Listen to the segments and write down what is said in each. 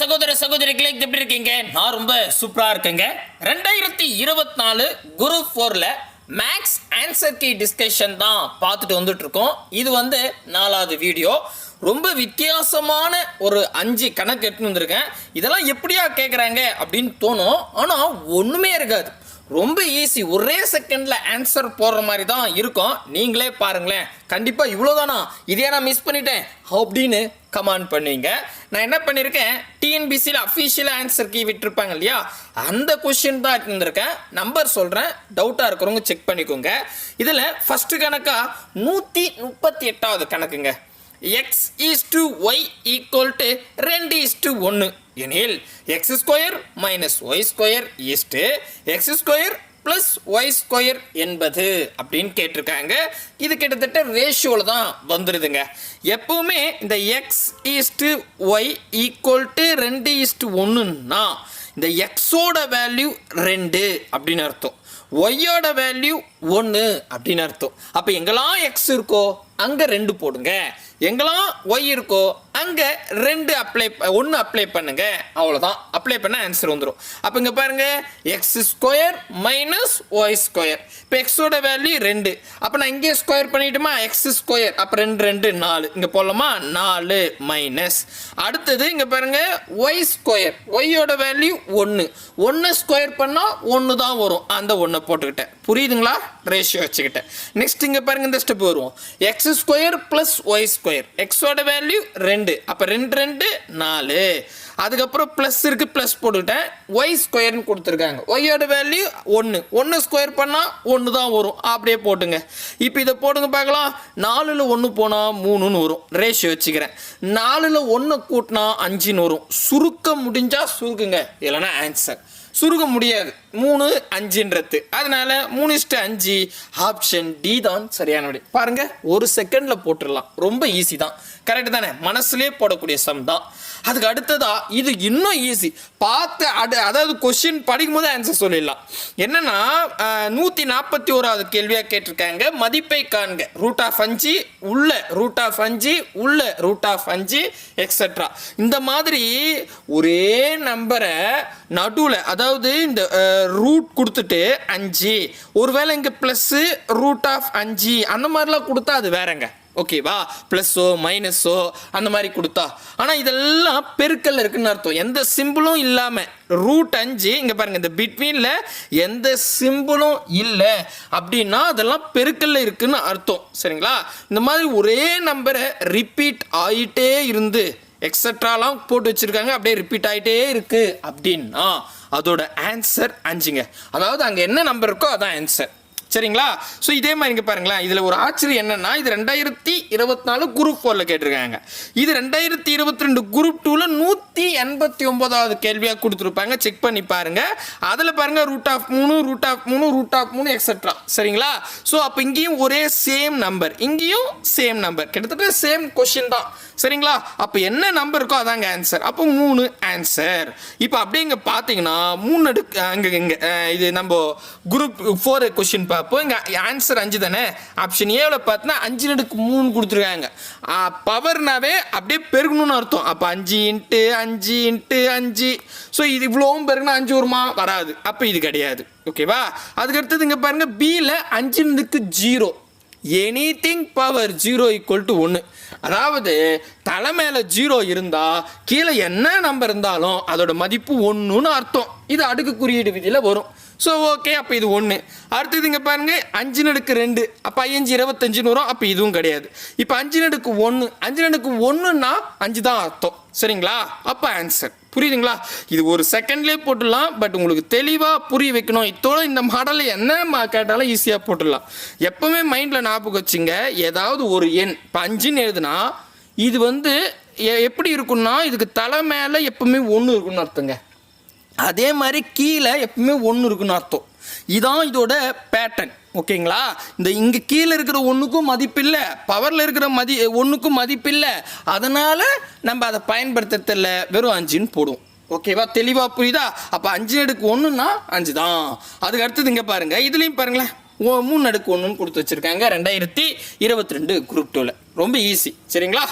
சகோதர சகோதரிகளே எப்படி இருக்கீங்க? நான் ரொம்ப சூப்பரா இருக்கேங்க. ரெண்டாயிரத்தி இருபத்தி நாலு குரு ஃபோர்ல மேக்ஸ் ஆன்சர் கீ டிஸ்கஷன் தான் பார்த்துட்டு வந்துட்டு இருக்கோம் இது வந்து நாலாவது வீடியோ ரொம்ப வித்தியாசமான ஒரு அஞ்சு கணக்கு எடுத்துன்னு வந்திருக்கேன். இதெல்லாம் எப்படியா கேட்குறாங்க அப்படின்னு தோணும். ஆனால் ஒன்றுமே இருக்காது. ரொம்ப ஈஸி ஒரே செகண்டில் ஆன்சர் போடுற மாதிரி தான் இருக்கும். நீங்களே பாருங்களேன். கண்டிப்பாக இவ்வளோதானா இதே நான் மிஸ் பண்ணிட்டேன். அப்படின்னு கமெண்ட் பண்ணுவீங்க நான் என்ன பண்ணியிருக்கேன் டிஎன்பிசியில் அஃபிஷியலாக ஆன்சர் கீ விட்டுருப்பாங்க இல்லையா? அந்த கொஷின் தான் இருந்திருக்கேன். நம்பர் சொல்கிறேன் டவுட்டாக இருக்கிறவங்க செக் பண்ணிக்கோங்க. இதில் ஃபஸ்ட்டு கணக்காக நூற்றி முப்பத்தி எட்டாவது கணக்குங்க. X is to y equal to ரெண்டு இஸ் டு ஒன்று எனில் x square minus y square is to to x square plus y square என்பது அப்படின்னு கேட்டிருக்காங்க. இது கிட்டத்தட்ட ரேஷியோவில் தான் வந்துடுதுங்க எப்பவுமே இந்த x is to y equal to ரெண்டு ஈஸ்ட்டு ஒன்றுன்னா இந்த எக்ஸோட வேல்யூ ரெண்டு அப்படின்னு அர்த்தம். ஒய்யோட வேல்யூ ஒன்று அப்படின்னு அர்த்தம். அப்போ எங்கெல்லாம் எக்ஸ் இருக்கோ அங்கே ரெண்டு போடுங்க. எங்கெல்லாம் ஒய் இருக்கோ அங்கே ரெண்டு அப்ளை ஒன்று அப்ளை பண்ணுங்க. அவ்வளோதான் அப்ளை பண்ண ஆன்சர் வந்துடும் அப்போ இங்கே பாருங்க x square minus y square இப்போ எக்ஸோட வேல்யூ ரெண்டு. அப்போ நான் இங்கே ஸ்கொயர் பண்ணிட்டுமா? எக்ஸ் ஸ்கொயர் அப்போ ரெண்டு ரெண்டு நாலு. இங்கே போடலாமா? நாலு மைனஸ் அடுத்தது இங்கே பாருங்க ஒய் ஸ்கொயர் ஒய்யோட வேல்யூ ஒன்று ஒன்று ஸ்கொயர் பண்ணால் ஒன்று தான் வரும். அந்த ஒன்றை போட்டுக்கிட்டேன். புரியுதுங்களா? ரேஷியோ வச்சுக்கிட்டேன். நெக்ஸ்ட் இங்கே பாருங்க இந்த ஸ்டெப் வருவோம். X square plus y square எக்ஸோட வேல்யூ ரெண்டு. அப்போ ரெண்டு ரெண்டு நாலு. அதுக்கப்புறம் ப்ளஸ் இருக்குது ப்ளஸ் போட்டுக்கிட்டேன். ஒய் ஸ்கொயர்னு கொடுத்துருக்காங்க. ஒய்யோட வேல்யூ ஒன்று ஒன்று ஸ்கொயர் பண்ணால் ஒன்று தான் வரும். அப்படியே போட்டுங்க. இப்போ இதை போடுங்க பார்க்கலாம். நாலில் ஒன்று போனால் மூணுன்னு வரும். ரேஷியோ வச்சுக்கிறேன். நாலில் ஒன்று கூட்டினா அஞ்சுன்னு வரும். சுருக்க முடிஞ்சால் சுருக்குங்க. இல்லைன்னா ஆன்சர் சுருக முடியாது. மூணு அஞ்சுன்றது. அதனால மூணு இஸ்ட்டு அஞ்சு ஆப்ஷன் டி தான் சரியான விடை பாருங்க ஒரு செகண்ட்ல போட்டுடலாம். ரொம்ப ஈஸி தான். கரெக்ட் தானே? மனசுலேயே போடக்கூடிய சம் தான். அதுக்கு அடுத்ததா இது இன்னும் ஈஸி பார்த்து அடு அதாவது கொஸ்டின் படிக்கும் போது ஆன்சர் சொல்லிடலாம். என்னன்னா நூற்றி நாற்பத்தி ஓராவது கேள்வியாக கேட்டிருக்காங்க. மதிப்பை காண்க. ரூட் ஆஃப் அஞ்சு உள்ள ரூட் ஆஃப் அஞ்சு உள்ள ரூட் ஆஃப் அஞ்சு எக்ஸெட்ரா இந்த மாதிரி ஒரே நம்பரை நடுவில் அதாவது இந்த ரூட் கொடுத்துட்டு அஞ்சு. ஒருவேளை இங்கே ப்ளஸ்ஸு ரூட் ஆஃப் அஞ்சு அந்த மாதிரிலாம் கொடுத்தா அது வேறங்க. ஓகேவா ப்ளஸ்ஸோ மைனஸோ அந்த மாதிரி கொடுத்தா. ஆனால் இதெல்லாம் பெருக்கல்ல இருக்குன்னு அர்த்தம். எந்த சிம்பிளும் இல்லாமல் ரூட் அஞ்சு இங்கே பாருங்கள் இந்த பிட்வீனில் எந்த சிம்பிளும் இல்லை அப்படின்னா அதெல்லாம் பெருக்கல்ல இருக்குன்னு அர்த்தம். சரிங்களா? இந்த மாதிரி ஒரே நம்பரை ரிப்பீட் ஆகிட்டே இருந்து எக்ஸட்ராலாம் போட்டு வச்சுருக்காங்க அப்படியே ரிப்பீட் ஆகிட்டே இருக்குது அப்படின்னா அதோட ஆன்சர் அஞ்சுங்க. அதாவது அங்கே என்ன நம்பர் இருக்கோ அதான் ஆன்சர் சரிங்களா? ஸோ இதே மாதிரி இங்கே பாருங்களேன். இதில் ஒரு ஆச்சரியம் என்னென்னா இது ரெண்டாயிரத்தி இருபத்தி நாலு குரூப் ஃபோரில் கேட்டிருக்காங்க. இது ரெண்டாயிரத்தி இருபத்தி ரெண்டு குரூப் டூவில் நூற்றி எண்பத்தி ஒன்பதாவது கேள்வியாக கொடுத்துருப்பாங்க. செக் பண்ணி பாருங்கள் அதில் பாருங்கள் ரூட் ஆஃப் மூணு ரூட் ஆஃப் மூணு ரூட் ஆஃப் மூணு எக்ஸட்ரா சரிங்களா? ஸோ அப்போ இங்கேயும் ஒரே சேம் நம்பர் இங்கேயும் சேம் நம்பர் கிட்டத்தட்ட சேம் கொஷின் தான். சரிங்களா? அப்போ என்ன நம்பர் இருக்கோ அதாங்க ஆன்சர் அப்போ மூணு ஆன்சர் இப்போ அப்படியே இங்கே பார்த்தீங்கன்னா மூணு அடுக்கு அங்கே இங்கே இது நம்ம குரூப் ஃபோர் கொஷின் பார்ப்போம். இங்கே ஆன்சர் அஞ்சு தானே? ஆப்ஷன் ஏவில் பார்த்தீங்கன்னா அஞ்சு நடுக்கு மூணு கொடுத்துருக்காங்க. பவர்னாவே அப்படியே பெருகணும்னு அர்த்தம். அப்போ அஞ்சு இன்ட்டு அஞ்சு இன்ட்டு அஞ்சு. ஸோ இது இவ்வளோவும் பெருகுனா அஞ்சு வருமா? வராது. அப்போ இது கிடையாது. ஓகேவா அதுக்கடுத்தது இங்கே பாருங்கள் பியில் அஞ்சு zero anything power zero equal to ஒன்று அதாவது தலை மேலே ஜீரோ இருந்தால் கீழே என்ன நம்பர் இருந்தாலும் அதோட மதிப்பு ஒன்றுன்னு அர்த்தம். இது அடுக்கு குறியீடு விதியில் வரும். ஸோ ஓகே அப்போ இது ஒன்று அடுத்தது இங்கே பாருங்கள் அஞ்சு நடுக்கு ரெண்டு அப்போ ஐயஞ்சு இருபத்தஞ்சுன்னு வரும் அப்போ இதுவும் கிடையாது. இப்போ அஞ்சு நடுக்கு ஒன்று அஞ்சு நடுக்கு ஒன்றுன்னா அஞ்சு தான் அர்த்தம். சரிங்களா? அப்போ ஆன்சர் புரியுதுங்களா? இது ஒரு செகண்ட்லேயே போட்டுடலாம் பட் உங்களுக்கு தெளிவாக புரிய வைக்கணும். இத்தோட இந்த மாடலில் என்ன மா- கேட்டாலும் ஈஸியாக போட்டுடலாம். எப்போவுமே மைண்டில் ஞாபகம் வச்சுங்க ஏதாவது ஒரு எண் இப்போ அஞ்சுன்னு எழுதுனா இது வந்து எ- எப்படி இருக்குன்னா இதுக்கு தலை மேலே எப்பவுமே ஒன்று இருக்குன்னு அர்த்தங்க. அதே மாதிரி கீழே எப்பவுமே ஒன்று இருக்குன்னு அர்த்தம். இதான் இதோட பேட்டர்ன் ஓகேங்களா? இந்த இங்கே கீழே இருக்கிற ஒன்றுக்கும் மதிப்பில்லை பவரில் இருக்கிற மதி ஒன்றுக்கும் மதிப்பில்லை அதனால் நம்ம அதை பயன்படுத்துறதில்ல. வெறும் அஞ்சுன்னு போடுவோம். ஓகேவா? தெளிவாக புரியுதா? அப்போ அஞ்சு அடுக்கு ஒன்றுன்னா அஞ்சு தான் அதுக்கு அடுத்தது இங்கே பாருங்கள் இதுலேயும் பாருங்களேன். ஓ மூணு அடுக்கு ஒன்றுன்னு கொடுத்து வச்சுருக்காங்க. ரெண்டாயிரத்தி இருபத்தி ரெண்டு குரூப் டூவில் ரொம்ப ஈஸி சரிங்களா?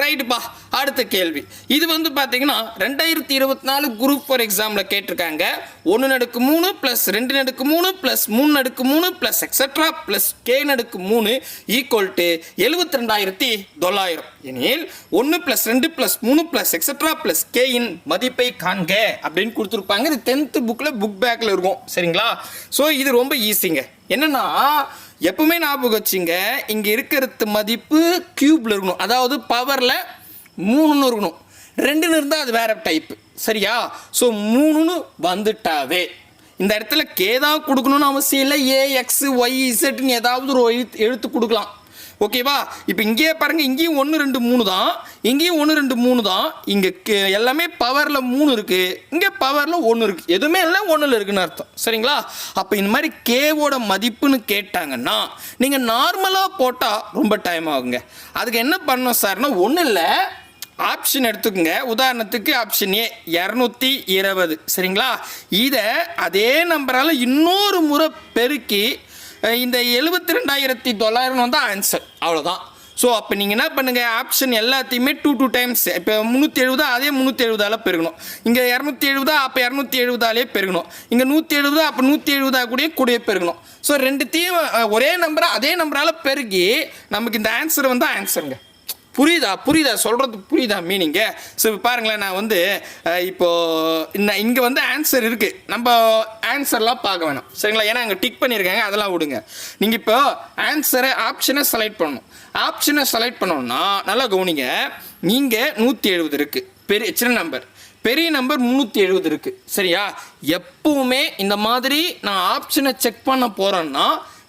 ரைட்டுப்பா அடுத்த கேள்வி. இது வந்து பார்த்தீங்கன்னா ரெண்டாயிரத்தி இருபத்தி நாலு குரூப் ஃபார் எக்ஸாமில் கேட்டிருக்காங்க. ஒன்று நடுக்கு மூணு ப்ளஸ் ரெண்டு நடுக்கு மூணு ப்ளஸ் மூணு நடுக்கு மூணு ப்ளஸ் எக்ஸட்ரா ப்ளஸ் கே நடுக்கு மூணு ஈக்குவல் டு எழுபத்தி ரெண்டாயிரத்தி தொள்ளாயிரம். எனில் ஒன்று ப்ளஸ் ரெண்டு ப்ளஸ் மூணு ப்ளஸ் எக்ஸட்ரா ப்ளஸ் கேயின் மதிப்பை காண்க அப்படின்னு கொடுத்துருப்பாங்க. இது டென்த்து புக்கில் புக் பேக்கில் இருக்கும். சரிங்களா? ஸோ இது ரொம்ப ஈஸிங்க என்னென்னா எப்பவுமே ஞாபகம் வச்சுங்க இங்கே இருக்கிறது மதிப்பு கியூப்ல இருக்கணும். அதாவது பவரில் மூணுன்னு இருக்கணும். ரெண்டுன்னு இருந்தால் அது வேற டைப்பு சரியா? ஸோ மூணுன்னு வந்துட்டாவே. இந்த இடத்துல கே தான் கொடுக்கணும்னு அவசியம் இல்லை. ஏ எக்ஸ் ஒய் இசட்னு ஏதாவது ஒரு எழுத்து எழுத்து கொடுக்கலாம். ஓகேவா இப்போ இங்கேயே பாருங்க இங்கேயும் ஒன்று ரெண்டு மூணு தான். இங்கேயும் ஒன்று ரெண்டு மூணு தான். இங்கே எல்லாமே பவரில் மூணு இருக்குது இங்கே பவரில் ஒன்று இருக்குது எதுவுமே இல்லை ஒன்றில் இருக்குன்னு அர்த்தம். சரிங்களா? அப்போ இந்த மாதிரி கேவோட மதிப்புன்னு கேட்டாங்கன்னா நீங்கள் நார்மலாக போட்டால் ரொம்ப டைம் ஆகுங்க. அதுக்கு என்ன பண்ணணும் சார்னா ஒன்றும் இல்லை. ஆப்ஷன் எடுத்துக்கோங்க. உதாரணத்துக்கு ஆப்ஷன் ஏ இரநூத்தி இருபது. சரிங்களா? இதை அதே நம்பரால் இன்னொரு முறை பெருக்கி இந்த எழுபத்தி ரெண்டாயிரத்தி தொள்ளாயிரம் வந்து ஆன்சர் அவ்வளோதான் ஸோ அப்போ நீங்கள் என்ன பண்ணுங்கள் ஆப்ஷன் எல்லாத்தையுமே டூ டூ டைம்ஸ் இப்போ முந்நூற்றி எழுபதா அதே முந்நூற்றி எழுபதால பெருகணும். இங்கே இரநூத்தி எழுபதா அப்போ இரநூத்தி எழுபதாலே பெருகணும். இங்கே நூற்றி எழுபதா அப்போ நூற்றி எழுபதா கூட கூடயே பெருகணும். ஸோ ரெண்டுத்தையும் ஒரே நம்பரை அதே நம்பரால் பெருகி நமக்கு இந்த ஆன்சர் வந்து ஆன்சருங்க புரியுதா? புரியுதா? சொல்கிறது புரியுதா மீனிங்க ஸோ இப்போ பாருங்களேன் நான் வந்து இப்போது இப்போ இன்ன- இங்கே வந்து ஆன்சர் இருக்குது நம்ம ஆன்சர்லாம் பார்க்க வேணாம். சரிங்களா? ஏன்னா அங்கே டிக் பண்ணியிருக்காங்க. அதெல்லாம் விடுங்க. நீங்கள் இப்போ ஆன்சரை ஆப்ஷனை செலக்ட் பண்ணணும். ஆப்ஷனை செலக்ட் பண்ணணுன்னா நல்லா கவனிங்க. நீங்கள் நூற்றி எழுபது இருக்குது பெரிய சின்ன நம்பர் பெரிய நம்பர் முந்நூற்றி எழுபது இருக்குது சரியா? எப்போவுமே இந்த மாதிரி நான் ஆப்ஷனை செக் பண்ண போகிறேன்னா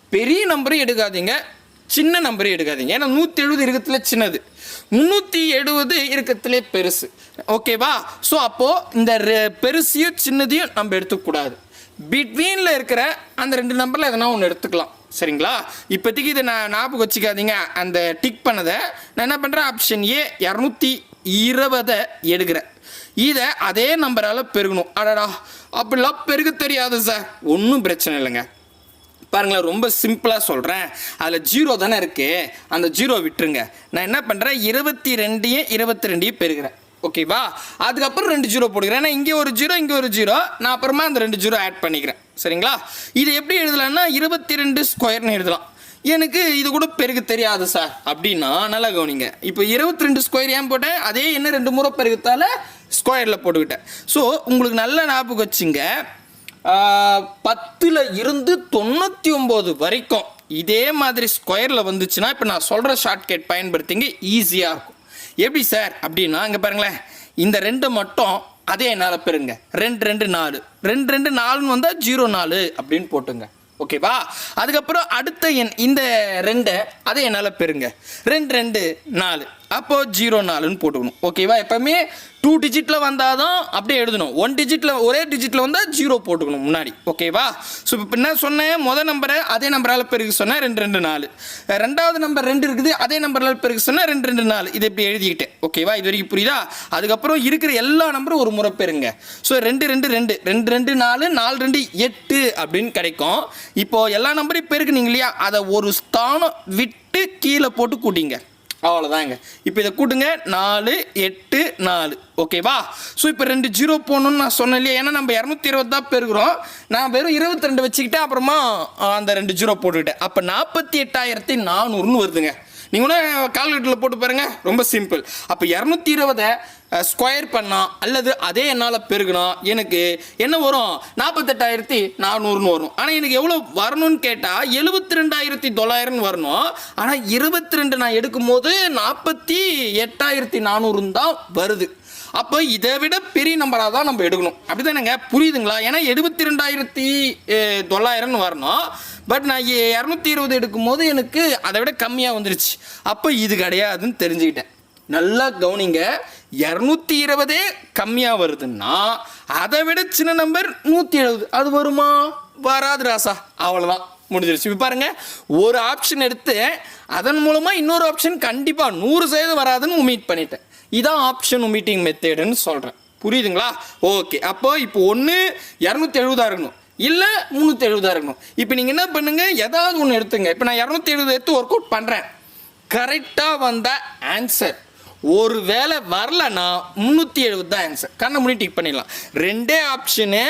பெரிய நம்பரும் எடுக்காதீங்க. சின்ன நம்பரே எடுக்காதீங்க. ஏன்னா நூற்றி எழுபது இருக்கிறதுல சின்னது. முந்நூற்றி எழுபது இருக்கிறதுலே பெருசு. ஓகேவா ஸோ அப்போது இந்த ரெ- பெருசையும் சின்னதையும் நம்ம எடுத்துக்கூடாது பிட்வீனில் இருக்கிற அந்த ரெண்டு நம்பரில் எதனா ஒன்று எடுத்துக்கலாம். சரிங்களா? இப்போதைக்கு இதை நான் ஞாபகம் வச்சுக்காதீங்க. அந்த டிக் பண்ணதை நான் என்ன பண்ணுறேன் ஆப்ஷன் ஏ இரநூத்தி இருபதை எடுக்கிறேன். இதை அதே நம்பரால் பெருகணும். அடடா! அப்படிலாம் பெருக தெரியாது சார் ஒன்றும் பிரச்சனை இல்லைங்க. பாருங்களேன் ரொம்ப சிம்பிளாக சொல்கிறேன் அதில் ஜீரோ தானே இருக்குது அந்த ஜீரோ விட்டுருங்க. நான் என்ன பண்ணுறேன் இருபத்தி ரெண்டையும் இருபத்தி ரெண்டையும் பெருகிறேன் ஓகேவா அதுக்கப்புறம் ரெண்டு ஜீரோ போடுகிறேன் ஏன்னா இங்கே ஒரு ஜீரோ இங்கே ஒரு ஜீரோ. நான் அப்புறமா அந்த ரெண்டு ஜீரோ ஆட் பண்ணிக்கிறேன். சரிங்களா? இது எப்படி எழுதலாம்னா இருபத்தி ரெண்டு ஸ்கொயர்னு எழுதலாம். எனக்கு இது கூட பெருக தெரியாது சார். அப்படின்னா நல்லா கவனிங்க. இப்போ இருபத்தி ரெண்டு ஸ்கொயர் ஏன் போட்டேன்? அதே என்ன ரெண்டு முறை பெருகுத்தால ஸ்கொயரில் போட்டுக்கிட்டேன். ஸோ உங்களுக்கு நல்ல ஞாபகம் வச்சுங்க. பத்தில் இருந்து தொண்ணூற்றி ஒம்பது வரைக்கும் இதே மாதிரி ஸ்கொயரில் வந்துச்சுன்னா இப்போ நான் சொல்கிற ஷார்ட்கட் பயன்படுத்திங்க ஈஸியாக இருக்கும். எப்படி சார்? அப்படின்னா இங்கே பாருங்களேன். இந்த ரெண்டு மட்டும் அதே என்னால் பெறுங்க. ரெண்டு ரெண்டு நாலு. ரெண்டு ரெண்டு நாலுன்னு வந்தால் ஜீரோ நாலு அப்படின்னு போட்டுங்க. ஓகேவா அதுக்கப்புறம் அடுத்த எண் இந்த ரெண்டை அதை என்னால் பெறுங்க. ரெண்டு ரெண்டு நாலு. அப்போது ஜீரோ நாலுன்னு போட்டுக்கணும். ஓகேவா எப்பவுமே டூ டிஜிட்டில் வந்தால் தான் அப்படியே எழுதணும். ஒன் டிஜிட்டில் ஒரே டிஜிட்டில் வந்தால் ஜீரோ போட்டுக்கணும் முன்னாடி. ஓகேவா ஸோ இப்போ என்ன சொன்னேன் மொதல் நம்பரை அதே நம்பரால் பெருகு சொன்னேன் ரெண்டு ரெண்டு நாலு. ரெண்டாவது நம்பர் ரெண்டு இருக்குது அதே நம்பரால் பெருகு சொன்னேன் ரெண்டு ரெண்டு நாலு. இதை இப்படி எழுதிக்கிட்டேன். ஓகேவா இது வரைக்கும் புரியுதா? அதுக்கப்புறம் இருக்கிற எல்லா நம்பரும் ஒரு முறை பெறுங்க. ஸோ ரெண்டு ரெண்டு ரெண்டு. ரெண்டு ரெண்டு நாலு நாலு ரெண்டு எட்டு அப்படின்னு கிடைக்கும். இப்போது எல்லா நம்பரையும் பெருக்குனீங்க இல்லையா? அதை ஒரு ஸ்தானம் விட்டு கீழே போட்டு கூட்டிங்க. அவ்வளோதாங்க இப்போ இதை கூட்டுங்க. நாலு எட்டு நாலு. ஓகேவா ஸோ இப்போ ரெண்டு ஜீரோ போகணுன்னு நான் சொன்னேன் இல்லையா? ஏன்னா நம்ம இரநூத்தி இருபது தான் பெருகிறோம். நான் வெறும் இருபத்தி ரெண்டு வச்சுக்கிட்டேன் அப்புறமா அந்த ரெண்டு ஜீரோ போட்டுக்கிட்டேன். அப்போ நாற்பத்தி எட்டாயிரத்தி நானூறுன்னு வருதுங்க. நீங்கள் ஒன்றும் கால்குலேட்டரில் போட்டு பாருங்க. ரொம்ப சிம்பிள் அப்போ இரநூத்தி இருபதை ஸ்கொயர் பண்ணா அல்லது அதே என்னால் பெருகுனா எனக்கு என்ன வரும்? நாற்பத்தெட்டாயிரத்தி நானூறுன்னு வரும். ஆனால் எனக்கு எவ்வளோ வரணும்னு கேட்டால் எழுபத்தி ரெண்டாயிரத்தி தொள்ளாயிரம்னு வரணும். ஆனால் இருபத்தி ரெண்டு நான் எடுக்கும்போது நாற்பத்தி எட்டாயிரத்தி நானூறுன்னு தான் வருது. அப்போ இதை விட பெரிய நம்பராக தான் நம்ம எடுக்கணும். அப்படிதானேங்க? புரியுதுங்களா? ஏன்னா எழுபத்தி ரெண்டாயிரத்தி தொள்ளாயிரம்னு வரணும். பட் நான் இரநூத்தி இருபது எடுக்கும்போது எனக்கு அதை விட கம்மியாக வந்துருச்சு. அப்போ இது கிடையாதுன்னு தெரிஞ்சுக்கிட்டேன். நல்லா கவனிங்க. இரநூத்தி இருபதே கம்மியாக வருதுன்னா அதை விட சின்ன நம்பர் நூற்றி எழுபது. அது வருமா? வராது ராசா. அவ்வளோதான் முடிஞ்சிருச்சு. இப்போ பாருங்கள் ஒரு ஆப்ஷன் எடுத்து அதன் மூலமாக இன்னொரு ஆப்ஷன் கண்டிப்பாக நூறு சதவீதம் வராதுன்னு உமீட் பண்ணிட்டேன். இதான் ஆப்ஷன் உமீட்டிங் மெத்தேடுன்னு சொல்கிறேன் புரியுதுங்களா? ஓகே அப்போ இப்போ ஒன்று இரநூத்தி எழுபதா இருக்கணும். இல்லை முந்நூற்றி எழுபதாக இருக்கணும். இப்போ நீங்கள் என்ன பண்ணுங்கள் ஏதாவது ஒன்று எடுத்துங்க. இப்போ நான் இரநூத்தி எழுபது எடுத்து ஒர்க் அவுட் பண்ணுறேன் கரெக்டாக வந்த ஆன்சர் ஒரு வேளை வரலன்னா முந்நூற்றி எழுபது தான் ஆன்சர் கண்ணை முடி டிக் பண்ணிடலாம். ரெண்டே ஆப்ஷனு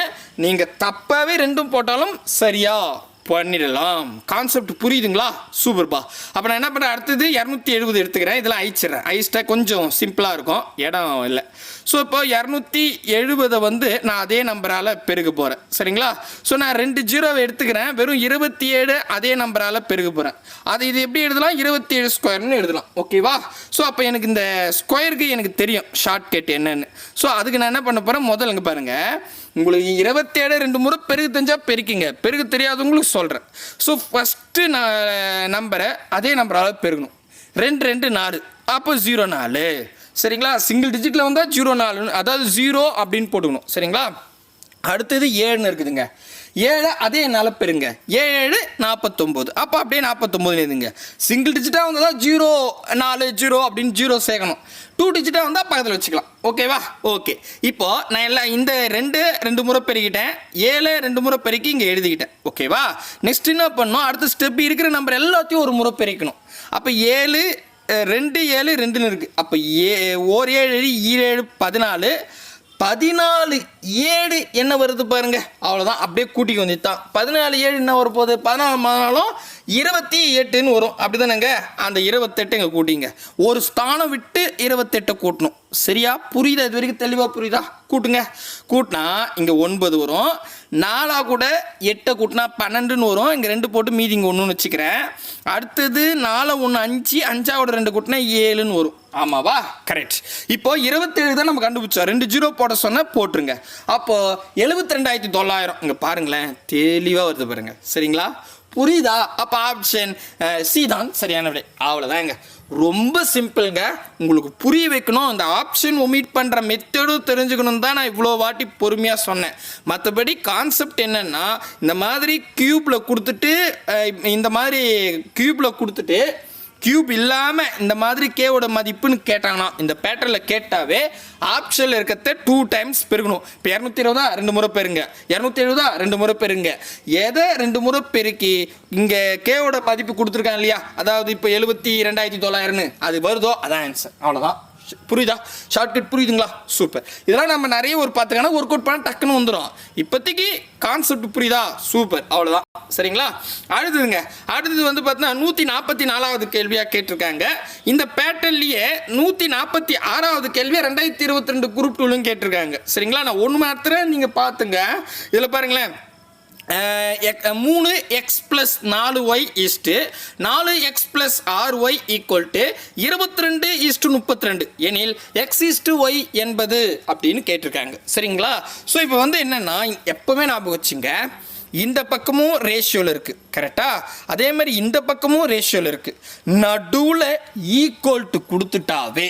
நீங்கள் தப்பாகவே ரெண்டும் போட்டாலும் சரியா பண்ணிடலாம். கான்செப்ட் புரியுதுங்களா? சூப்பர்பா அப்போ நான் என்ன பண்ணுறேன் அடுத்தது இரநூத்தி எழுபது எடுத்துக்கிறேன். இதெல்லாம் அழிச்சிடுறேன். அழிச்சிட்டா கொஞ்சம் சிம்பிளாக இருக்கும். இடம் இல்லை. ஸோ இப்போ இரநூத்தி எழுபதை வந்து நான் அதே நம்பரால் பெருக போகிறேன் சரிங்களா? ஸோ நான் ரெண்டு ஜீரோவை எடுத்துக்கிறேன். வெறும் இருபத்தி ஏழு அதே நம்பரால் பெருக போகிறேன் அது இது எப்படி எழுதலாம்? இருபத்தி ஏழு ஸ்கொயர்னு எழுதலாம். ஓகேவா ஸோ அப்போ எனக்கு இந்த ஸ்கொயருக்கு எனக்கு தெரியும் ஷார்ட்கட் என்னன்னு. ஸோ அதுக்கு நான் என்ன பண்ண போகிறேன் முதல் இங்கே பாருங்கள் உங்களுக்கு இருபத்தேழு ரெண்டு முறை பெருகு தெரிஞ்சால் பெருக்கிங்க. பெருகு தெரியாதவங்களுக்கு சொல்கிறேன் ஸோ ஃபஸ்ட்டு நான் நம்பரை அதே நம்பரால் பெருகணும். ரெண்டு ரெண்டு நாலு. அப்போ ஜீரோ நாலு. சரிங்களா? சிங்கிள் டிஜிட்டில் வந்தால் ஜீரோ நாலு அதாவது ஜீரோ அப்படின்னு போட்டுக்கணும். சரிங்களா? அடுத்தது ஏழுன்னு இருக்குதுங்க. ஏழை அதே என்னால் பெருங்க ஏழு நாற்பத்தொம்போது அப்போ அப்படியே நாற்பத்தொம்போது எழுதுங்க. சிங்கிள் டிஜிட்டாக வந்தால் ஜீரோ நாலு ஜீரோ அப்படின்னு ஜீரோ சேர்க்கணும். டூ டிஜிட்டாக வந்தால் பக்கத்தில் வச்சுக்கலாம். ஓகேவா ஓகே இப்போது நான் எல்லாம் இந்த ரெண்டு ரெண்டு முறை பெருகிட்டேன். ஏழு ரெண்டு முறை பெருக்கி இங்கே எழுதிக்கிட்டேன். ஓகேவா நெக்ஸ்ட் என்ன பண்ணணும்? அடுத்த ஸ்டெப் இருக்கிற நம்பர் எல்லாத்தையும் ஒரு முறை பெருக்கணும். அப்போ ஏழு ரெண்டு ஏழு ரெண்டுன்னு இருக்குது அப்போ ஏ ஓர் ஏழு ஈரேழு பதினாலு. பதினாலு ஏழு என்ன வருது பாருங்க. அவ்வளோதான் அப்படியே கூட்டிக்கு வந்துட்டான் தான் பதினாலு ஏழு என்ன வரும் போகுது? பதினாலு பதினாலும் இருபத்தி எட்டுன்னு வரும். அப்படி தானேங்க அந்த இருபத்தெட்டு இங்கே கூட்டிங்க. ஒரு ஸ்தானம் விட்டு இருபத்தெட்டை கூட்டணும். சரியா? புரியுதா? இது வரைக்கும் தெளிவாக புரியுதா? கூட்டுங்க. கூட்டினா இங்கே ஒன்பது வரும். நாலாக கூட எட்டை கூட்டினா பன்னெண்டுன்னு வரும். இங்கே ரெண்டு போட்டு மீதி இங்கே ஒன்றுன்னு வச்சுக்கிறேன். அடுத்தது நாலு ஒன்று அஞ்சு அஞ்சாவோட ரெண்டு கூட்டினா ஏழுன்னு வரும். ஆமாவா? கரெக்ட் இப்போ இருபத்தேழு தான் நம்ம கண்டுபிடிச்சோம். ரெண்டு ஜீரோ போட சொன்னால் போட்டுருங்க. அப்போது எழுபத்தி ரெண்டாயிரத்தி தொள்ளாயிரம். இங்கே பாருங்களேன். தெளிவாக வருது பாருங்க. சரிங்களா? புரியுதா? அப்போ ஆப்ஷன் சி தான். சரியான விடை. அவ்வளோதாங்க ரொம்ப சிம்பிள்ங்க உங்களுக்கு புரிய வைக்கணும். அந்த ஆப்ஷன் ஒமிட் பண்ணுற மெத்தடும் தெரிஞ்சுக்கணும் தான் நான் இவ்வளோ வாட்டி பொறுமையாக சொன்னேன். மற்றபடி கான்செப்ட் என்னென்னா இந்த மாதிரி க்யூப்பில் கொடுத்துட்டு இந்த மாதிரி க்யூப்பில் கொடுத்துட்டு கியூப் இல்லாமல் இந்த மாதிரி கேவோட மதிப்புன்னு கேட்டாங்கன்னா இந்த பேட்டர்னில் கேட்டாவே ஆப்ஷனில் இருக்கிறத டூ டைம்ஸ் பெருகணும். இப்போ இரநூத்தி இருபதா ரெண்டு முறை பெருங்க. இரநூத்தி எழுபதா ரெண்டு முறை பெருங்க. எதை ரெண்டு முறை பெருக்கி இங்கே கேவோட மதிப்பு கொடுத்துருக்காங்க இல்லையா? அதாவது இப்போ எழுபத்தி ரெண்டாயிரத்தி தொள்ளாயிரம்னு. அது வருதோ? அதான் ஆன்சர் அவ்வளோதான் புரியுதா? ஷார்ட்கட் புரியுதுங்களா? சூப்பர் இதெல்லாம் நம்ம நிறைய ஒரு பத்து ஒர்க் அவுட் பண்ண டக்குன்னு வந்துடும் இப்போதைக்கு கான்செப்ட் புரியுதா? சூப்பர் அவ்வளோதான் சரிங்களா? அடுத்ததுங்க. அடுத்தது வந்து பார்த்தீங்கன்னா நூற்றி நாற்பத்தி நாலாவது கேள்வியாக கேட்டிருக்காங்க. இந்த பேட்டர்ன்லேயே நூற்றி நாற்பத்தி ஆறாவது கேள்வியை ரெண்டாயிரத்தி இருபத்தி ரெண்டு குரூப் டூலும் கேட்டிருக்காங்க. சரிங்களா? நான் ஒன்று மாத்திரம் நீங்கள் பார்த்துங்க. இதில் பாருங்களேன். மூணு எக்ஸ் ப்ளஸ் நாலு ஒய் ஈஸ்ட்டு நாலு எக்ஸ் ப்ளஸ் ஆறு ஒய் ஈக்குவல் டு இருபத்தி ரெண்டு ஈஸ்ட்டு முப்பத்தி ரெண்டு எனில் எக்ஸ் ஈஸ்ட்டு ஒய் என்பது அப்படின்னு கேட்டிருக்காங்க. சரிங்களா? ஸோ இப்போ வந்து என்னென்னா எப்போவுமே ஞாபகம் வச்சுங்க இந்த பக்கமும் ரேஷியோவில் இருக்குது கரெக்டாக அதே மாதிரி இந்த பக்கமும் ரேஷியோவில் இருக்குது நடுவில் ஈக்குவல் டு கொடுத்துட்டாவே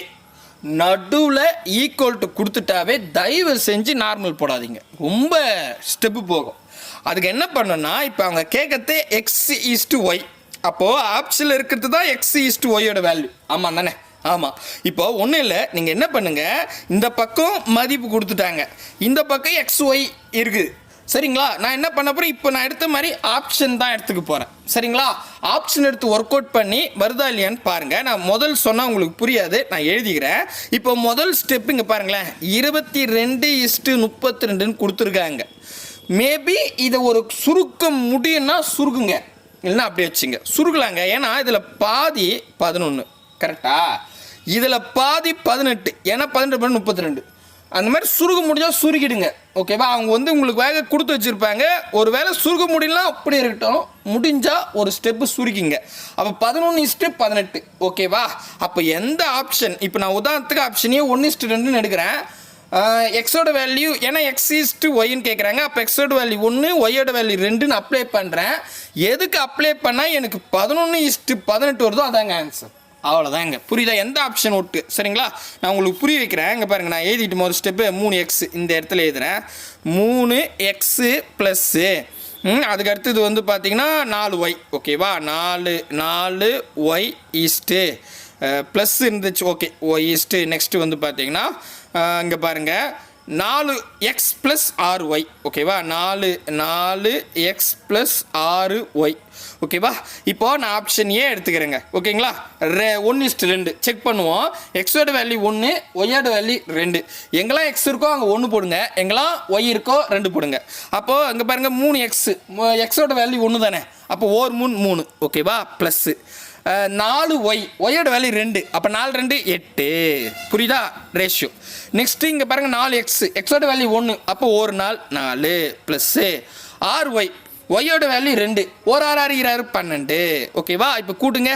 நடுவில் ஈக்குவல் டு கொடுத்துட்டாவே தயவு செஞ்சு நார்மல் போடாதீங்க. ரொம்ப ஸ்டெப்பு போகும். அதுக்கு என்ன பண்ணுன்னா இப்போ அவங்க கேட்கறதே எக்ஸ் ஈஸ்டு ஒய் அப்போது ஆப்ஷனில் இருக்கிறது தான் எக்ஸ் ஈஸ்டு ஒய்யோட வேல்யூ ஆமாம் தானே? ஆமாம். இப்போ ஒன்றும் இல்லை நீங்கள் என்ன பண்ணுங்கள் இந்த பக்கம் மதிப்பு கொடுத்துட்டாங்க. இந்த பக்கம் எக்ஸ் ஒய் இருக்குது சரிங்களா? நான் என்ன பண்ண போகிறேன் இப்போ நான் எடுத்த மாதிரி ஆப்ஷன் தான் எடுத்துக்க போகிறேன் சரிங்களா? ஆப்ஷன் எடுத்து ஒர்க் அவுட் பண்ணி வருதா இல்லையான்னு பாருங்கள் நான் முதல் சொன்னால் உங்களுக்கு புரியாது. நான் எழுதிக்கிறேன். இப்போ முதல் ஸ்டெப்பு இங்கே பாருங்களேன். இருபத்தி ரெண்டு இஸ்ட்டு முப்பத்தி ரெண்டுன்னு கொடுத்துருக்காங்க. மேபி இதை ஒரு சுருக்கம் முடியும்னா சுருக்குங்க. இல்லைன்னா அப்படியே வச்சுங்க. சுருக்கலாங்க. ஏன்னா இதில் பாதி பதினொன்று கரெக்டா இதில் பாதி பதினெட்டு. ஏன்னா பதினெட்டு பண்ணி முப்பத்தி ரெண்டு அந்த மாதிரி சுருக்க முடிஞ்சால் சுருக்கிடுங்க. ஓகேவா அவங்க வந்து உங்களுக்கு வேக கொடுத்து வச்சுருப்பாங்க. ஒரு வேளை சுருக்க முடியலாம் அப்படி இருக்கட்டும். முடிஞ்சால் ஒரு ஸ்டெப்பு சுருக்கிங்க. அப்போ பதினொன்று இஸ்ட்டு பதினெட்டு. ஓகேவா அப்போ எந்த ஆப்ஷன் இப்போ நான் உதாரணத்துக்கு ஆப்ஷனையே ஒன்று இஸ்ட்டு ரெண்டுன்னு எடுக்கிறேன். எக்ஸோட வேல்யூ ஏன்னா எக்ஸ் ஈஸ்ட்டு ஒய்ன்னு கேட்குறாங்க அப்போ எக்ஸோட வேல்யூ ஒன்று ஒய்யோட வேல்யூ ரெண்டுன்னு அப்ளை பண்ணுறேன் எதுக்கு அப்ளை பண்ணால் எனக்கு பதினொன்று இஸ்ட்டு பதினெட்டு வருதோ அதாங்க ஆன்சர் அவ்வளோதாங்க புரியுதா? எந்த ஆப்ஷன் ஒட்டு சரிங்களா? நான் உங்களுக்கு புரிய வைக்கிறேன். இங்கே பாருங்கள் நான் எழுதிட்டு முதல் ஸ்டெப்பு மூணு எக்ஸ் இந்த இடத்துல எழுதுகிறேன் மூணு எக்ஸு ப்ளஸ்ஸு அதுக்கு அடுத்தது வந்து பார்த்தீங்கன்னா நாலு ஒய் ஓகேவா நாலு நாலு ஒய் ஈஸ்ட்டு ப்ளஸ் இருந்துச்சு. Okay y is to next வந்து பார்த்தீங்கன்னா இங்கே பாருங்கள் நாலு எக்ஸ் ப்ளஸ் ஆறு ஒய் ஓகேவா நாலு நாலு எக்ஸ் ப்ளஸ் ஆறு ஒய் ஓகேவா இப்போ நான் ஆப்ஷன் ஏ எடுத்துக்கிறேங்க ஓகேங்களா ரெ ஒன்று இஸ்ட் ரெண்டு. செக் பண்ணுவோம். எக்ஸோட வேல்யூ ஒன்று ஒய்யோட வேல்யூ ரெண்டு. எங்கெல்லாம் எக்ஸ் இருக்கோ அங்கே ஒன்று போடுங்க. எங்கெல்லாம் ஒய் இருக்கோ ரெண்டு போடுங்க. அப்போது அங்கே பாருங்கள் மூணு எக்ஸு எக்ஸோட வேல்யூ ஒன்று தானே அப்போ ஓர் மூணு மூணு ஓகேவா ப்ளஸ்ஸு நாலு ஒய் ஒய்யோட வேல்யூ ரெண்டு. அப்போ நாலு ரெண்டு எட்டு. புரியுதா? ரேஷியோ நெக்ஸ்ட்டு இங்கே பாருங்கள் நாலு எக்ஸ் எக்ஸோட வேல்யூ ஒன்று அப்போ ஒரு நாள் நாலு ப்ளஸ்ஸு ஆறு ஒய் ஒய்யோட வேல்யூ ரெண்டு. ஒரு ஆறு ஆறு இராறு பன்னெண்டு. ஓகேவா இப்போ கூட்டுங்க.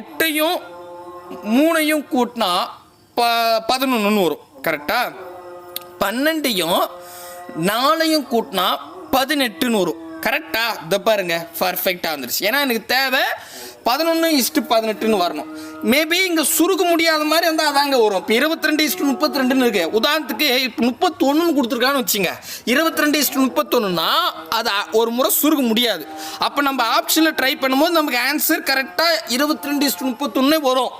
எட்டையும் மூணையும் கூட்டினா ப பதினொன்றுன்னு வரும் கரெக்டாக பன்னெண்டையும் நாலையும் கூட்டினா பதினெட்டுன்னு வரும் கரெக்டாக இதை பாருங்க. பர்ஃபெக்டாக வந்துருச்சு. ஏன்னா எனக்கு தேவை பதினொன்று இஸ்ட்டு பதினெட்டுன்னு வரணும். மேபி இங்கே சுருக்க முடியாத மாதிரி வந்து அதாங்க வரும். இப்போ இருபத்தி ரெண்டு இஸ்ட்டு முப்பத்தி ரெண்டுன்னு இருக்கு. உதாரணத்துக்கு இப்போ முப்பத்தொன்னு கொடுத்துருக்கான்னு வச்சுங்க இருபத்தி ரெண்டு இஸ்ட்டு முப்பத்தொன்னுனா அது ஒரு முறை சுருக்க முடியாது. அப்போ நம்ம ஆப்ஷனில் ட்ரை பண்ணும்போது நமக்கு ஆன்சர் கரெக்டாக இருபத்தி ரெண்டு இஸ்ட்டு முப்பத்தொன்னே வரும்.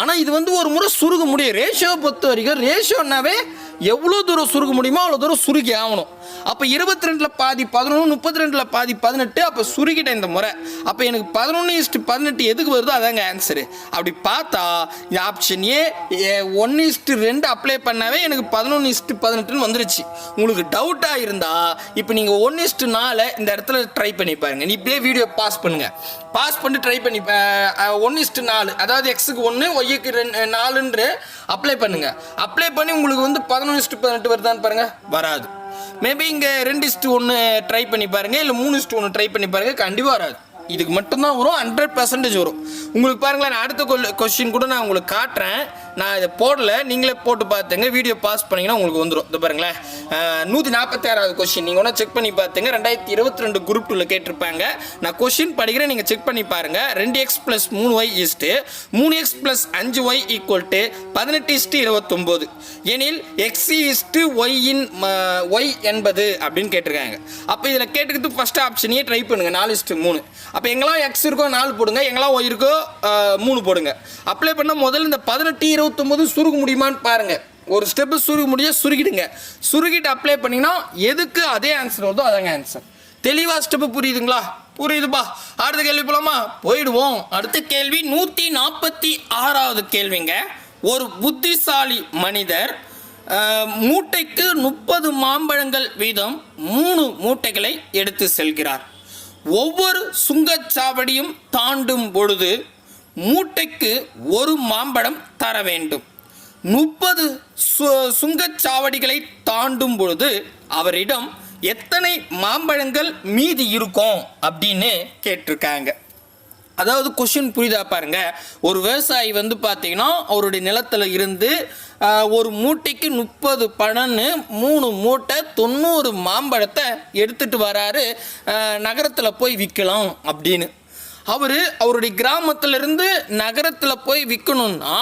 ஆனால் இது வந்து ஒரு முறை சுருக்க முடியும். ரேஷியோவை பொறுத்த வரைக்கும் ரேஷியோனாவே எவ்வளோ தூரம் சுருக்க முடியுமோ அவ்வளோ தூரம் சுருக்கி ஆகணும். அப்போ இருபத்தி ரெண்டில் பாதி பதினொன்று முப்பத்தி ரெண்டில் பாதி பதினெட்டு அப்போ சுருக்கிட்டேன் இந்த முறை. அப்போ எனக்கு பதினொன்று இஸ்ட்டு பதினெட்டு எதுக்கு வருதோ அதாங்க ஆன்சரு அப்படி பார்த்தா இந்த option A one is to ரெண்டு அப்ளை பண்ணாவே எனக்கு பதினொன்று இஸ்ட்டு பதினெட்டுன்னு வந்துருச்சு. உங்களுக்கு டவுட்டாக இருந்தால் இப்போ நீங்கள் ஒன் இஸ்ட்டு நாலு இந்த இடத்துல ட்ரை பண்ணி பாருங்க. நீ இப்படியே வீடியோ பாஸ் பண்ணுங்கள் பாஸ் பண்ணி ட்ரை பண்ணி ஒன் இஸ்ட்டு நாலு அதாவது எக்ஸுக்கு ஒன்று ஒய்யுக்கு ரெண்டு நாலுன்ற அப்ளை பண்ணுங்கள் அப்ளை பண்ணி உங்களுக்கு வந்து பதினொன்று இஸ்ட்டு பதினெட்டு வருதான்னு பாருங்க. வராது. மேபி இங்கே ரெண்டு இஸ்ட்டு ஒன்று ட்ரை பண்ணி பாருங்க. இல்லை மூணு இஸ்ட்டு ஒன்று ட்ரை பண்ணி பாருங்க. கண்டிப்பாக வராது. இதுக்கு மட்டும்தான் வரும். ஹண்ட்ரட் பர்சன்டேஜ் வரும். உங்களுக்கு பாருங்களேன் நான் அடுத்த கொஸ்டின் கூட நான் உங்களுக்கு காட்டுறேன். நான் இதை போடல. நீங்களே போட்டு பார்த்துங்க வீடியோ பாஸ் பண்ணிங்கன்னா உங்களுக்கு வந்துடும் இது பாருங்களேன். நூற்றி நாற்பத்தி ஆறாவது கொஸ்டின் நீங்கள் ஒன்றா செக் பண்ணி பார்த்துங்க ரெண்டாயிரத்தி இருபத்தி ரெண்டு குரூப் டூவில் கேட்டிருப்பாங்க. நான் கொஸ்டின் படிக்கிறேன். நீங்கள் செக் பண்ணி பாருங்க. ரெண்டு எக்ஸ் ப்ளஸ் மூணு ஒய் இஸ்ட்டு மூணு எக்ஸ் ப்ளஸ் அஞ்சு ஒய் ஈக்குவல் டு பதினெட்டு இஸ்ட்டு இருபத்தொம்போது. எனில் எக்ஸ் இஸ்ட்டு ஒய்யின் ஒய் என்பது அப்படின்னு கேட்டிருக்காங்க. அப்போ இதில் கேட்டுக்கிட்டு ஃபஸ்ட் ஆப்ஷனையே ட்ரை பண்ணுங்க. நாலு இஸ்ட்டு மூணு. அப்போ எங்கெல்லாம் எக்ஸ் இருக்கோ நாலு போடுங்க. எங்கெல்லாம் ஒய் இருக்கோ மூணு போடுங்க. அப்ளை பண்ணால் முதல்ல இந்த பதினெட்டு இருபத்தொம்போது சுருக்க முடியுமான்னு பாருங்கள் ஒரு ஸ்டெப்பு சுருக்க முடிய சுருக்கிடுங்க. சுருக்கிட்டு அப்ளை பண்ணிங்கன்னா எதுக்கு அதே ஆன்சர் வருதோ அதாங்க ஆன்சர் தெளிவாக ஸ்டெப்பு புரியுதுங்களா? புரியுதுப்பா. அடுத்த கேள்வி போலாமா? போயிடுவோம். அடுத்த கேள்வி நூற்றி நாற்பத்தி ஆறாவது கேள்விங்க. ஒரு புத்திசாலி மனிதர் மூட்டைக்கு முப்பது மாம்பழங்கள் வீதம் மூணு மூட்டைகளை எடுத்து செல்கிறார். ஒவ்வொரு சுங்கச்சாவடியும் தாண்டும் பொழுது மூட்டைக்கு ஒரு மாம்பழம் தர வேண்டும். முப்பது சு சுங்கச்சாவடிகளை தாண்டும் பொழுது அவரிடம் எத்தனை மாம்பழங்கள் மீதி இருக்கும் அப்படின்னு கேட்டிருக்காங்க. அதாவது கொஷின் புரிதா பாருங்க. ஒரு விவசாயி வந்து பார்த்தீங்கன்னா அவருடைய நிலத்தில் இருந்து ஒரு மூட்டைக்கு முப்பது பழன்னு மூணு மூட்டை தொண்ணூறு மாம்பழத்தை எடுத்துகிட்டு வராரு. நகரத்தில் போய் விற்கலாம் அப்படின்னு. அவர் அவருடைய கிராமத்திலிருந்து நகரத்தில் போய் விற்கணும்னா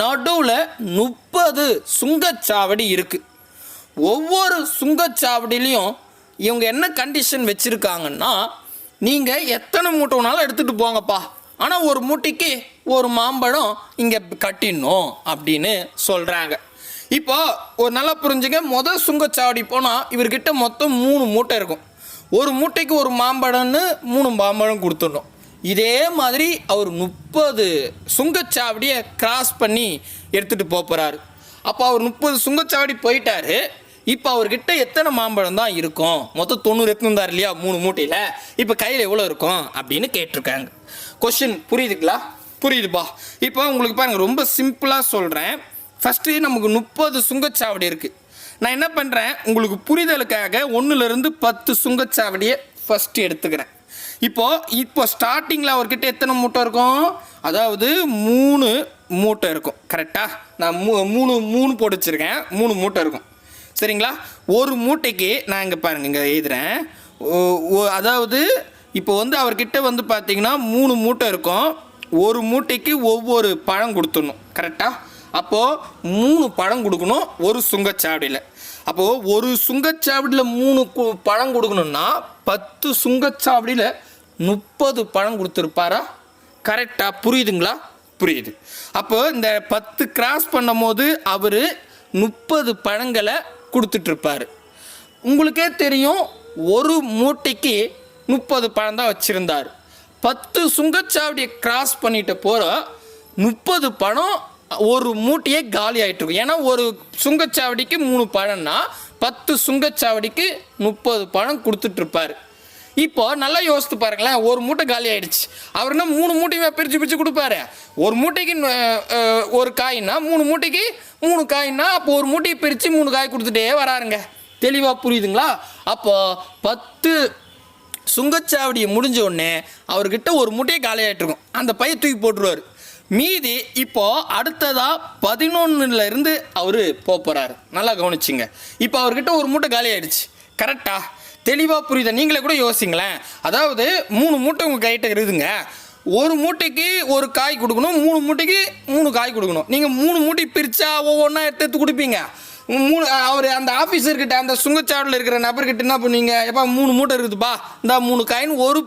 நடுவில் முப்பது சுங்கச்சாவடி இருக்குது ஒவ்வொரு சுங்கச்சாவடியிலையும் இவங்க என்ன கண்டிஷன் வச்சுருக்காங்கன்னா நீங்கள் எத்தனை மூட்டை வேணாலும் எடுத்துகிட்டு போங்கப்பா. ஆனால் ஒரு மூட்டைக்கு ஒரு மாம்பழம் இங்கே கட்டிடணும் அப்படின்னு சொல்கிறாங்க இப்போ ஒரு நல்லா புரிஞ்சுங்க முதல் சுங்கச்சாவடி போனால் இவர்கிட்ட மொத்தம் மூணு மூட்டை இருக்கும். ஒரு மூட்டைக்கு ஒரு மாம்பழம்னு மூணு மாம்பழம் கொடுத்துடணும். இதே மாதிரி அவர் முப்பது சுங்கச்சாவடியை கிராஸ் பண்ணி எடுத்துகிட்டு போக போகிறாரு அப்போ அவர் முப்பது சுங்கச்சாவடி போயிட்டாரு. இப்போ அவர்கிட்ட எத்தனை மாம்பழம் தான் இருக்கும்? மொத்தம் தொண்ணூறு எடுத்துருந்தார் இல்லையா? மூணு மூட்டையில். இப்போ கையில் எவ்வளோ இருக்கும்? அப்படின்னு கேட்டிருக்காங்க. கொஷின் புரியுதுங்களா? புரியுதுப்பா. இப்போ உங்களுக்கு பாருங்கள் ரொம்ப சிம்பிளாக சொல்கிறேன் ஃபஸ்ட்டு நமக்கு முப்பது சுங்கச்சாவடி இருக்குது நான் என்ன பண்ணுறேன் உங்களுக்கு புரிதலுக்காக ஒன்றுலேருந்து பத்து சுங்கச்சாவடியை ஃபஸ்ட்டு எடுத்துக்கிறேன். இப்போ இப்போ ஸ்டார்டிங்கில் அவர்கிட்ட எத்தனை மூட்டை இருக்கும்? அதாவது மூணு மூட்டை இருக்கும். கரெக்டாக நான் மூ மூணு மூணு போட்டு வச்சுருக்கேன் மூணு மூட்டை இருக்கும். சரிங்களா? ஒரு மூட்டைக்கு நான் இங்கே பாருங்கள் இங்கே எழுதுகிறேன் ஓ- ஓ- அதாவது இப்போ வந்து அவர்கிட்ட வந்து பார்த்தீங்கன்னா மூணு மூட்டை இருக்கும். ஒரு மூட்டைக்கு ஒவ்வொரு பழம் கொடுத்துடணும். கரெக்டாக அப்போது மூணு பழம் கொடுக்கணும் ஒரு சுங்கச்சாவடியில். அப்போது ஒரு சுங்கச்சாவடியில் மூணு கு- பழம் கொடுக்கணும்னா பத்து சுங்கச்சாவடியில் முப்பது பழம் கொடுத்துருப்பாரா? கரெக்டாக புரியுதுங்களா? புரியுது. அப்போ இந்த பத்து கிராஸ் பண்ணும்போது அவர் முப்பது பழங்களை கொடுத்துட்ருப்பாரு. உங்களுக்கே தெரியும் ஒரு மூட்டைக்கு முப்பது பழம் தான் வச்சுருந்தார். பத்து சுங்கச்சாவடியை கிராஸ் பண்ணிட்டு போகிற முப்பது பழம் ஒரு மூட்டையே காலி ஆயிட்டு இருக்கும் ஏன்னா ஒரு சுங்கச்சாவடிக்கு மூணு பழம்னா பத்து சுங்கச்சாவடிக்கு முப்பது பழம் கொடுத்துட்ருப்பாரு. இப்போ நல்லா யோசித்து பாருங்களேன் ஒரு மூட்டை காலி ஆயிடுச்சு. அவர் என்ன மூணு மூட்டையுமே பிரித்து பிரித்து கொடுப்பாரு. ஒரு மூட்டைக்கு ஒரு காய்னா மூணு மூட்டைக்கு மூணு காய்னா அப்போ ஒரு மூட்டையை பிரித்து மூணு காய் கொடுத்துட்டே வராருங்க. தெளிவாக புரியுதுங்களா? அப்போ பத்து சுங்கச்சாவடியை முடிஞ்ச உடனே அவர்கிட்ட ஒரு மூட்டையை காலியாகிட்டுருக்கும் அந்த பைய தூக்கி போட்டுருவார். மீதி இப்போ அடுத்ததாக பதினொன்னுல இருந்து அவர் போக போகிறாரு நல்லா கவனிச்சிங்க. இப்போ அவர்கிட்ட ஒரு மூட்டை காலி ஆயிடுச்சு. கரெக்டாக தெளிவாக புரியுதா. நீங்களே கூட யோசிங்களேன். அதாவது மூணு மூட்டை உங்கள் கைட்ட இருக்குதுங்க. ஒரு மூட்டைக்கு ஒரு காய் கொடுக்கணும் மூணு மூட்டைக்கு மூணு காய் கொடுக்கணும். நீங்கள் மூணு மூட்டை பிரித்தா ஒவ்வொன்றா எடுத்து எடுத்து கொடுப்பீங்க. மூணு அவர் அந்த ஆஃபீஸர்கிட்ட அந்த சுங்கச்சாவடியில் இருக்கிற நபர்கிட்ட என்ன பண்ணுவீங்க எப்பா மூணு மூட்டை இருக்குதுப்பா இந்த மூணு காயின் ஒரு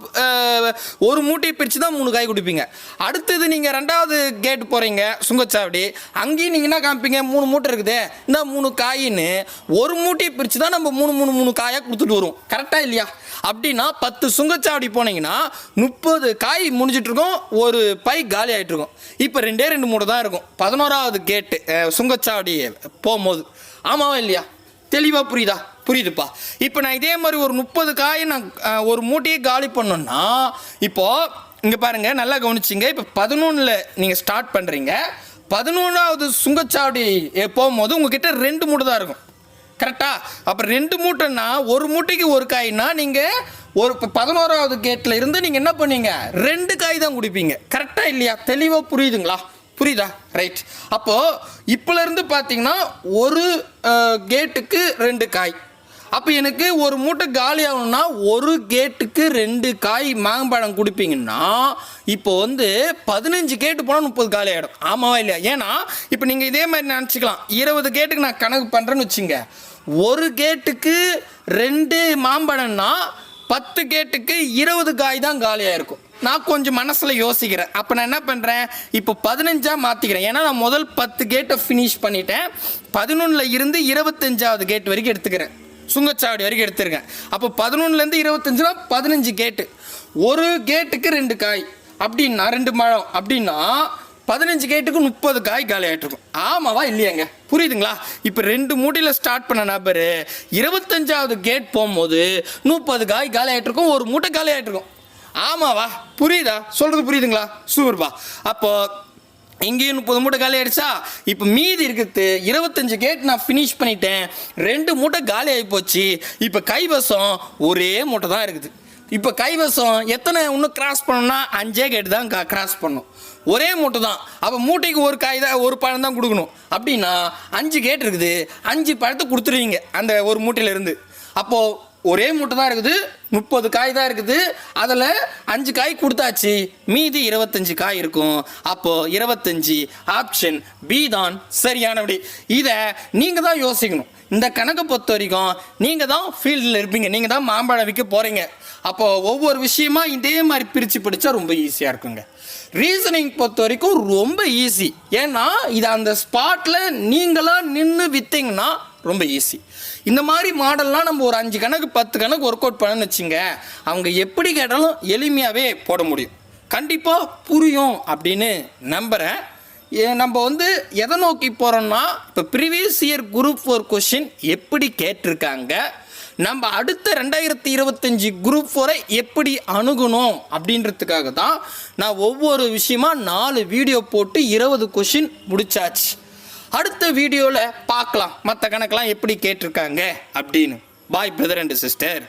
ஒரு மூட்டையை பிரித்து தான் மூணு காய் கொடுப்பீங்க. அடுத்தது நீங்கள் ரெண்டாவது கேட்டு போகிறீங்க சுங்கச்சாவடி. அங்கேயும் நீங்கள் என்ன காமிப்பீங்க? மூணு மூட்டை இருக்குது. இந்த மூணு காயின்னு ஒரு மூட்டையை பிரித்து தான் நம்ம மூணு மூணு மூணு காயாக கொடுத்துட்டு வருவோம் கரெக்டாக இல்லையா? அப்படின்னா பத்து சுங்கச்சாவடி போனீங்கன்னா முப்பது காய் முடிஞ்சிட்ருக்கோம் ஒரு பை காலி ஆகிட்டு இருக்கும் இப்போ ரெண்டே ரெண்டு மூணு தான் இருக்கும். பதினோராவது கேட்டு சுங்கச்சாவடி போகும்போது. ஆமாவா இல்லையா? தெளிவாக புரியுதா? புரியுதுப்பா. இப்போ நான் இதே மாதிரி ஒரு முப்பது காய் நான் ஒரு மூட்டையை காலி பண்ணோன்னா இப்போது இங்கே பாருங்கள் நல்லா கவனிச்சிங்க. இப்போ பதினொன்றில் நீங்கள் ஸ்டார்ட் பண்ணுறீங்க பதினொன்றாவது சுங்கச்சாவடி போகும்போது உங்ககிட்ட ரெண்டு மூட்டை தான் இருக்கும். கரெக்டாக அப்போ ரெண்டு மூட்டைன்னா ஒரு மூட்டைக்கு ஒரு காய்னா நீங்கள் ஒரு இப்போ பதினோராவது கேட்டில் இருந்து நீங்கள் என்ன பண்ணீங்க? ரெண்டு காய் தான் குடிப்பீங்க. கரெக்டாக இல்லையா? தெளிவாக புரியுதுங்களா? புரியுதா? ரைட் அப்போது இப்போலேருந்து பார்த்தீங்கன்னா ஒரு கேட்டுக்கு ரெண்டு காய். அப்போ எனக்கு ஒரு மூட்டை காலி ஆகணும்னா ஒரு கேட்டுக்கு ரெண்டு காய் மாம்பழம் கொடுப்பீங்கன்னா இப்போ வந்து பதினஞ்சு கேட்டு போனால் முப்பது காலி ஆகிடும் ஆமாவா இல்லையா? ஏன்னா இப்போ நீங்கள் இதே மாதிரி நினச்சிக்கலாம். இருபது கேட்டுக்கு நான் கணக்கு பண்ணுறேன்னு வச்சுங்க. ஒரு கேட்டுக்கு ரெண்டு மாம்பழம்னா பத்து கேட்டுக்கு இருபது காய் தான் காலியாக இருக்கும் நான் கொஞ்சம் மனசில் யோசிக்கிறேன். அப்போ நான் என்ன பண்ணுறேன் இப்போ பதினஞ்சாக மாற்றிக்கிறேன் ஏன்னா நான் முதல் பத்து கேட்டை ஃபினிஷ் பண்ணிட்டேன். பதினொன்றில் இருந்து இருபத்தஞ்சாவது கேட் வரைக்கும் எடுத்துக்கிறேன். சுங்கச்சாவடி வரைக்கும் எடுத்துருக்கேன். அப்போ பதினொன்றுலேருந்து இருபத்தஞ்சுனா பதினஞ்சு கேட்டு ஒரு கேட்டுக்கு ரெண்டு காய். அப்படின்னா ரெண்டு மழம் அப்படின்னா பதினஞ்சு கேட்டுக்கு முப்பது காய் காலி ஆமாவா இல்லையாங்க? புரியுதுங்களா? இப்போ ரெண்டு மூட்டையில் ஸ்டார்ட் பண்ண நபர் இருபத்தஞ்சாவது கேட் போகும்போது முப்பது காய் காலி ஒரு மூட்டை காலி ஆமாவா? புரியுதா? சொல்கிறது புரியுதுங்களா? சூப்பர்ப்பா அப்போது இங்கேயும் முப்பது மூட்டை காலி ஆயிடுச்சா? இப்போ மீதி இருக்கிறது இருபத்தஞ்சு கேட் நான் ஃபினிஷ் பண்ணிட்டேன். ரெண்டு மூட்டை காலி ஆகி போச்சு. இப்போ கைவசம் ஒரே மூட்டை தான் இருக்குது. இப்போ கைவசம் எத்தனை இன்னும் கிராஸ் பண்ணணும்னா அஞ்சே கேட்டு தான் கிராஸ் பண்ணும். ஒரே மூட்டை தான். அப்போ மூட்டைக்கு ஒரு காய் தான் ஒரு பழம் தான் கொடுக்கணும். அப்படின்னா அஞ்சு கேட் இருக்குது. அஞ்சு பழத்தை கொடுத்துருவீங்க அந்த ஒரு மூட்டையிலேருந்து. அப்போது ஒரே மூட்டை தான் இருக்குது முப்பது காய் தான் இருக்குது. அதில் அஞ்சு காய் கொடுத்தாச்சு. மீதி இருபத்தஞ்சு காய் இருக்கும். அப்போது இருபத்தஞ்சு ஆப்ஷன் பி தான் சரியான இதை நீங்கள் தான் யோசிக்கணும். இந்த கணக்கை பொறுத்த வரைக்கும் நீங்கள் தான் ஃபீல்டில் இருப்பீங்க. நீங்கள் தான் மாம்பழம் விற்க போகிறீங்க அப்போது ஒவ்வொரு விஷயமா இதே மாதிரி பிரித்து பிடிச்சா ரொம்ப ஈஸியாக இருக்குங்க. ரீசனிங் பொறுத்த வரைக்கும் ரொம்ப ஈஸி ஏன்னா இது அந்த ஸ்பாட்டில் நீங்களாக நின்று விற்றீங்கன்னா ரொம்ப ஈஸி இந்த மாதிரி மாடல்லாம் நம்ம ஒரு அஞ்சு கணக்கு பத்து கணக்கு ஒர்க் அவுட் பண்ணணும்னு வச்சுங்க அவங்க எப்படி கேட்டாலும் எளிமையாகவே போட முடியும். கண்டிப்பாக புரியும் அப்படின்னு நம்புகிறேன் ஏ- நம்ம வந்து எதை நோக்கி போகிறோம்னா இப்போ previous year group four question எப்படி கேட்டிருக்காங்க நம்ம அடுத்த ரெண்டாயிரத்தி இருபத்தஞ்சி குரூப் ஃபோரை எப்படி அணுகணும் அப்படின்றதுக்காக தான் நான் ஒவ்வொரு விஷயமா நாலு வீடியோ போட்டு இருபது கொஷின் முடிச்சாச்சு. அடுத்த வீடியோவில் பார்க்கலாம். மற்ற கணக்கெலாம் எப்படி கேட்டிருக்காங்க அப்படின்னு. பாய் பிரதர் அண்ட் சிஸ்டர்